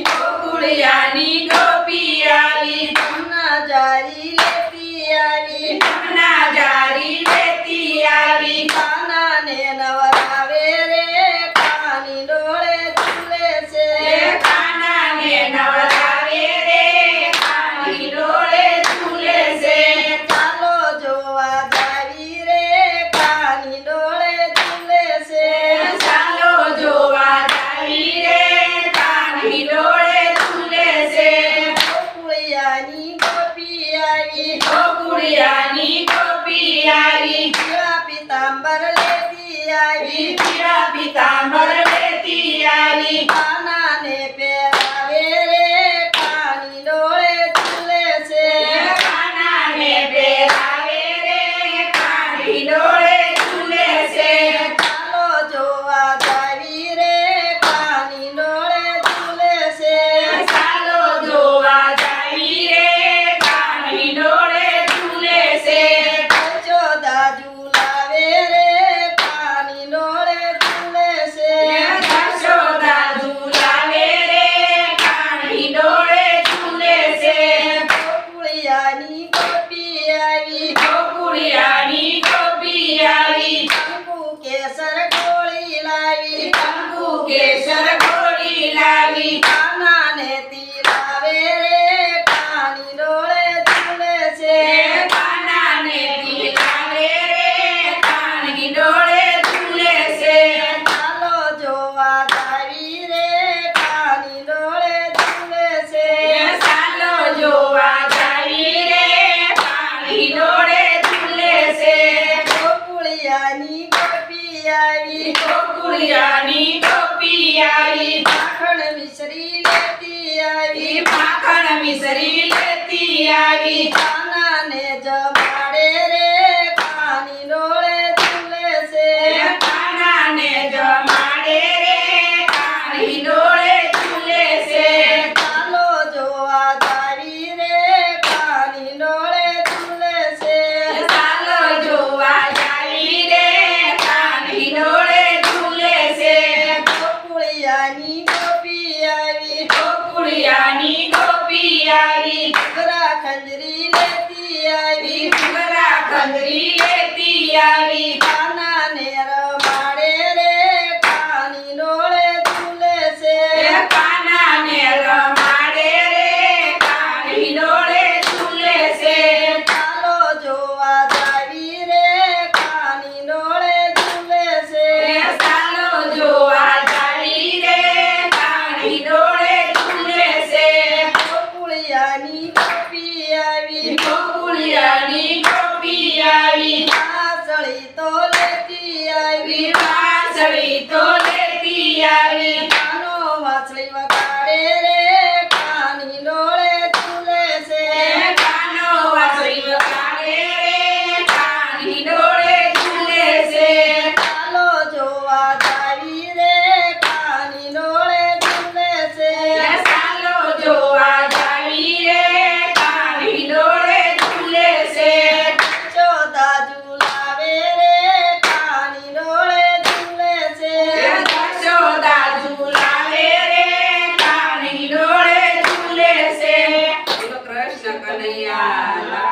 ગોકુળિયાની ગોપી આવી જમના જારી લેતી આવી જમના જારી નવરાવે રે કાની ડોળે ઝૂલે છે એ કાનાને નવરાવે રે કાની ડોળે ઝૂલે છે ચાલો જોવા જાવી રે કાની ડોળે ઝૂલે છે ચાલો જોવા જાવી રે કાની ડોળે ઝૂલે છે ગોકુળિયાની ગોપી આવી ગોકુળિયાની ગોપી આવી પીળા પિતાંબર લેતી આવી પીળા પિતાંબર લેતી આવી કાનાને પહેરાવે રે કાની ડોળે ઝૂલે છે કાનાને પહેરાવે રે કાની ડોળે ઝૂલે છે ચાલો જોવા જાવી રે કાની ડોળે ઝૂલે છે ચાલો જોવા જાવી રે કાની ડોળે ઝૂલે છે યશોદા ઝૂલાવે રે કાની ડોળે ઝૂલે છે યશોદા ઝૂલાવે રે કાની ડોળે ઝૂલે છે ગોકુળિયાની ગોપી આવી ગોકુળિયાની ગોપી આવી કંકુ કેસર ગોળી લાવી કંકુ કેસર ગોળી લાવી કાનાને તીરાવે રે કાની ડોળે ઝૂલે છે. કાનાને તિલાવે રે કાની ડોળે ઝૂલે છે. ચાલો જોવા જાવી રે કાની ડોળે ઝૂલે છે. ચાલો જોવા જાવી રે કાની ડોળે ઝૂલે છે. ગોકુળિયાની ગોપી આવી. ગોકુળિયાની આવી માખણ મિશ્રી લેતી આવી. માખણ મિસરી લેતી આવી. કાનાને જમાડે રે કાની ડોળે ઝૂલે છે કાનાને જમાડે રે કાની ડોળે ઝૂલે છે ચાલો જોવા જાવી રે કાની ડોળે ઝૂલે છે ચાલો જોવા જાવી રે કાની ડોળે ઝૂલે છે ગોકુળિયાની ગોપી આવી ગોકુળિયાની ગોપી આવી ઘરા ખંજરી લેતી આવી ઘૂઘરા ખંજરી લેતી આવી કાનાને તો લેતી આવી. વાસળી તો લેતી આવી. માનો વાસળી Obrigada.